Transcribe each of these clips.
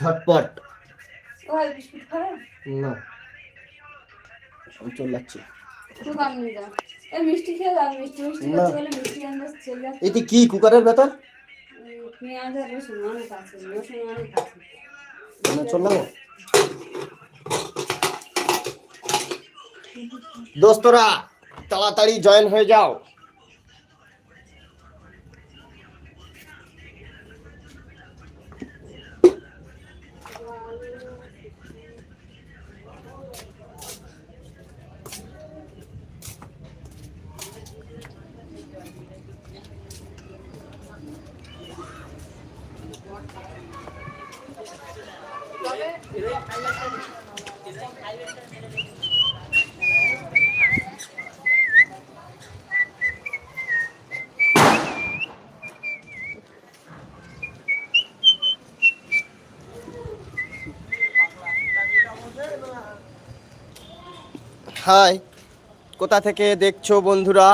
ঝটপট। না। চলে যাচ্ছে। এটি কি কুকারের আছে মানে দোস্তরা তাড়াতাড়ি জয়েন হয়ে যাও। হাই কোথা থেকে দেখছ বন্ধুরা?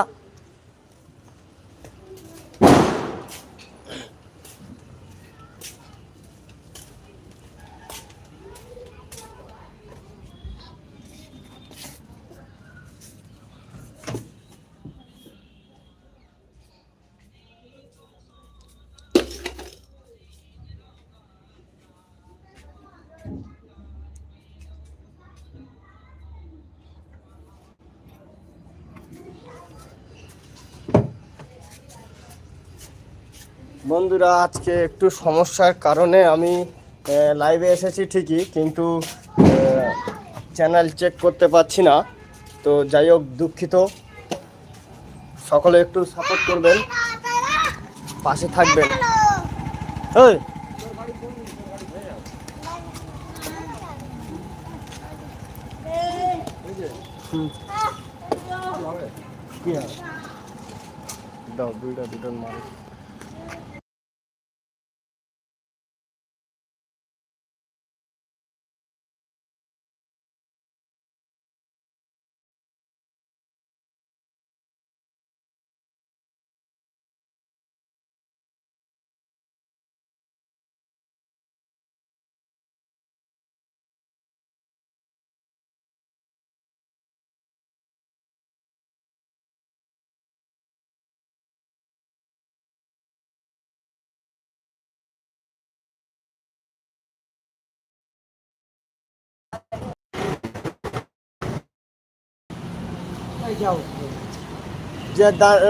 বন্ধুরা, আজকে একটু সমস্যার কারণে আমি লাইভে এসেছি ঠিকই, কিন্তু চ্যানেল চেক করতে পারছি না। তো যাই হোক, দুঃখিত। সকলে একটু সাপোর্ট করবেন। পাশে থাকবেন। হয়? দাও, দুইটা দুটো মার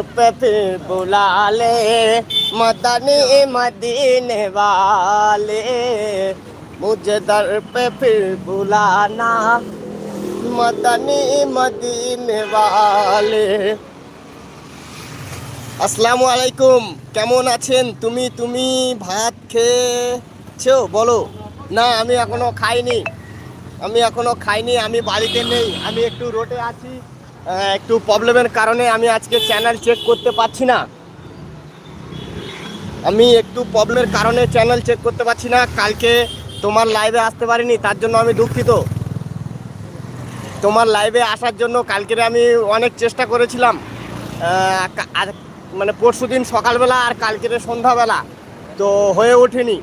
पे फिर बुला ले मदनी मदीने वाले मुझे दर पे फिर बुलाना मदनी मदीने वाले আসসালামু আলাইকুম কেমন আছেন তুমি তুমি ভাত খেয়েছো বলো না আমি এখনো খাইনি আমি এখনো খাইনি আমি বাড়িতে নেই আমি একটু রোডে আছি আহ, একটু প্রবলেমের কারণে আমি আজকে চ্যানেল চেক করতে পারছি না। আমি একটু প্রবলেমের কারণে চ্যানেল চেক করতে পারছি না। কালকে তোমার লাইভে আসতে পারিনি, তার জন্য আমি দুঃখিত। তোমার লাইভে আসার জন্য কালকেরে আমি অনেক চেষ্টা করেছিলাম। মানে পরশু দিন সকালবেলা আর কালকের সন্ধ্যাবেলা। তো হয়ে ওঠেনি।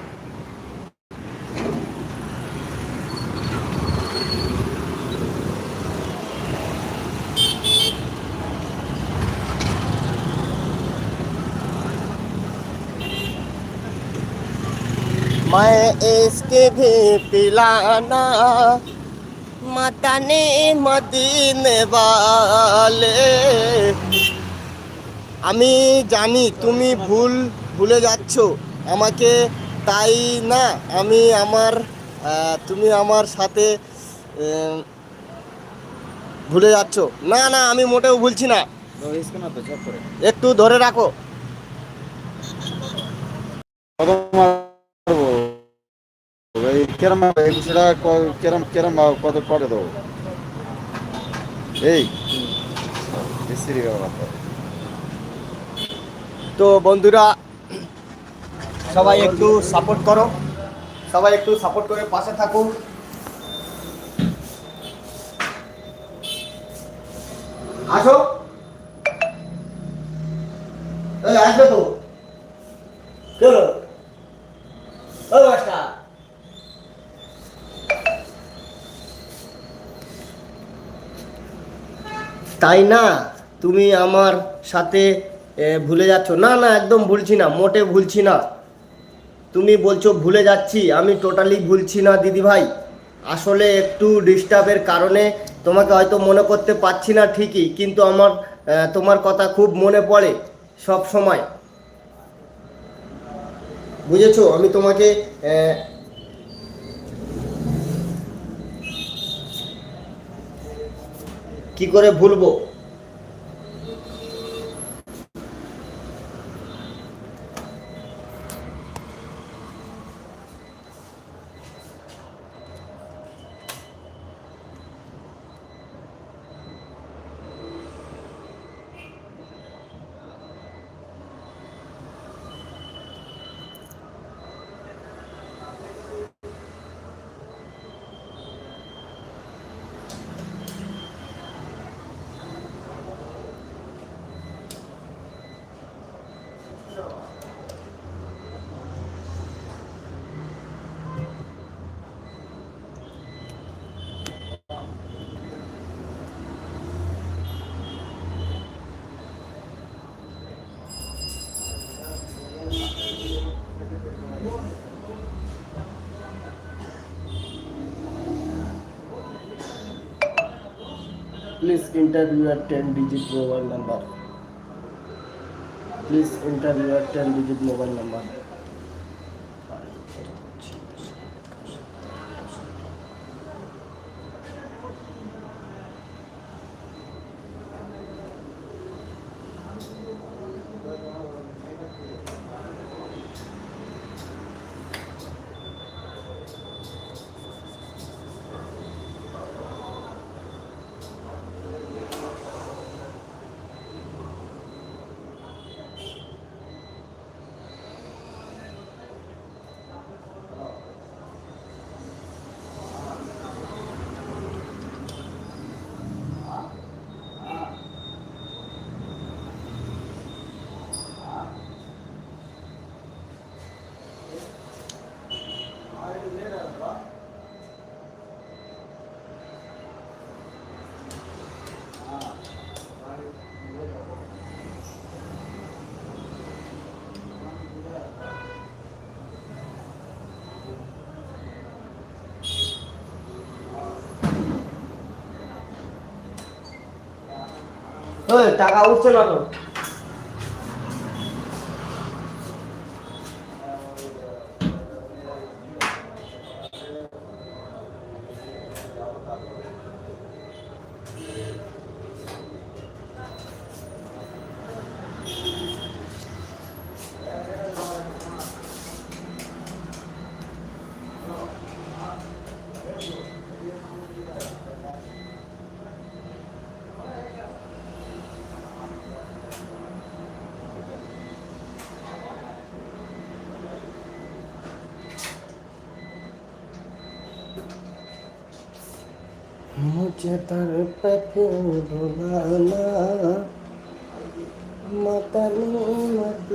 मैं इसके भी पिलाना मदने मदीने वाले আমি জানি তুমি ভুল ভুলে যাচ্ছ আমাকে তাই না আমি আমার আহ, তুমি আমার সাথে আহ, ভুলে যাচ্ছ না না আমি মোটেও ভুলছি না इसको ना तो चेक करे একটু ধরে রাখো কত মারবো এই কেরম কেরম কেরম কত করে দেবো? এই। তো বন্ধুরা, সবাই একটু সাপোর্ট করো। সবাই একটু সাপোর্ট করে পাশে থাকুন। আসো। আসবে তো? তাই না? তুমি আমার সাথে ভুলে যাচ্ছ। না না, একদম ভুলছি না, মোটে ভুলছি না। তুমি বলছো ভুলে যাচ্ছি, আমি টোটালি ভুলছি না দিদি ভাই আসলে একটু ডিস্টার্বের কারণে তোমাকে হয়তো মনে করতে পারছি না ঠিকই, কিন্তু আমার তোমার কথা খুব মনে পড়ে সব সময় বুঝেছ? আমি তোমাকে কি করে ভুলবো? Please enter your 10 digit mobile number. Please enter your 10 digit টাকা উঠছে না তো। मुझे तर पे फिर बुलाना मतनी मत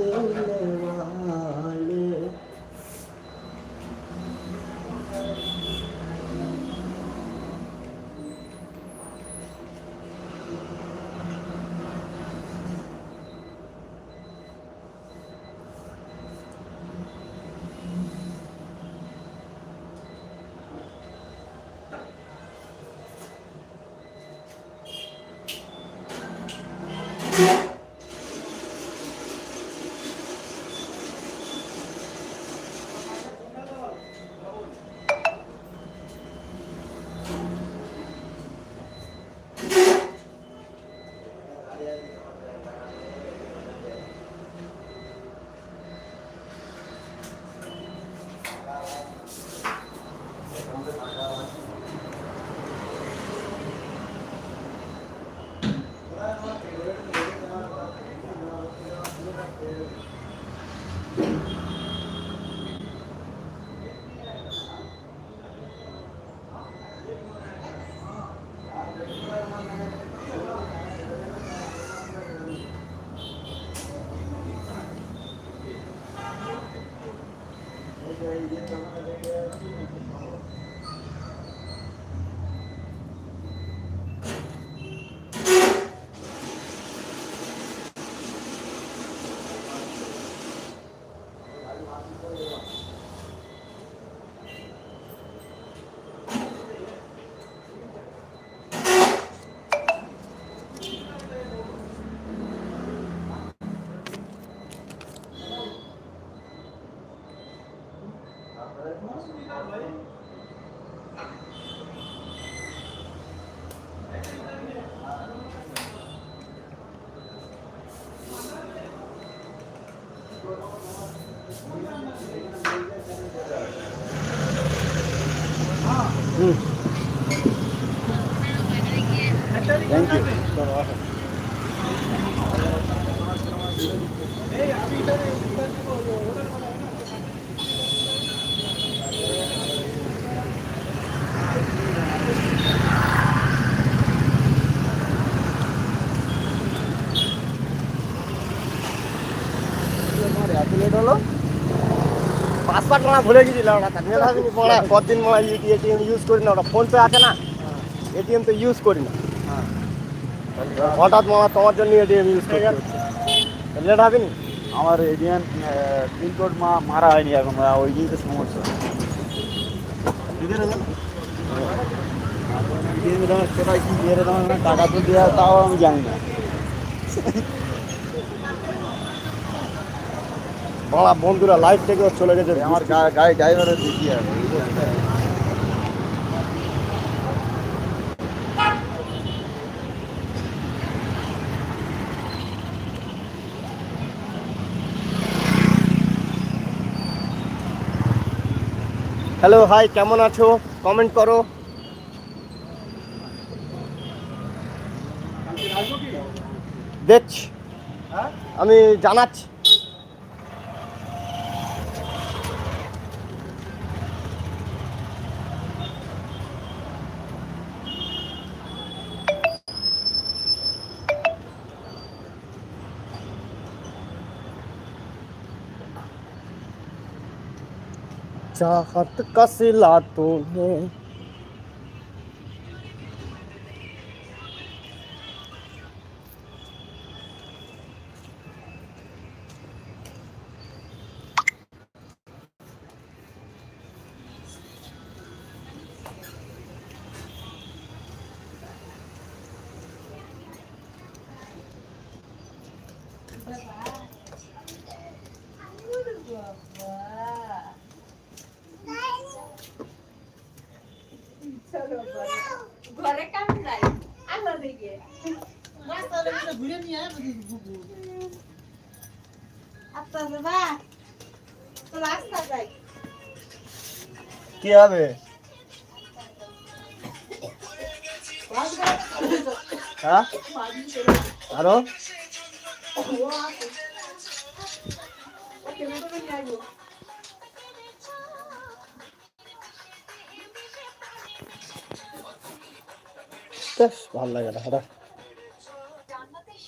Yeah. 응. পাসওয়ার্ড মারা ভুলে গেছিলাম ওটা ভাবিনি পড়া কতদিন মনে হয় এটিএম ইউজ করি না ওটা ফোন পে আছে না। এটিএম তো ইউজ করি না। হঠাৎ মারা তোমার জন্য এটিএম ইউজ হচ্ছে। লেট হবে নি আমার এডিয়ান পিনকোড মা মারা হয়নি এখন ওই তো সমস্যা। কোথায় কি মেরে দেওয়া টাকা তো দেওয়া তাও আমি জানি না। বাংলা বন্ধুরা লাইফ থেকে চলে গেছে। আমার গাড়ি ড্রাইভারের দেখি আর হ্যালো হাই কেমন আছো? কমেন্ট করো। দেখছি। আমি জানাচ্ছি। चाहत का सिला तूने। ঘরে কি হবে? হ্যাঁ? আরও? ভালো লাগে না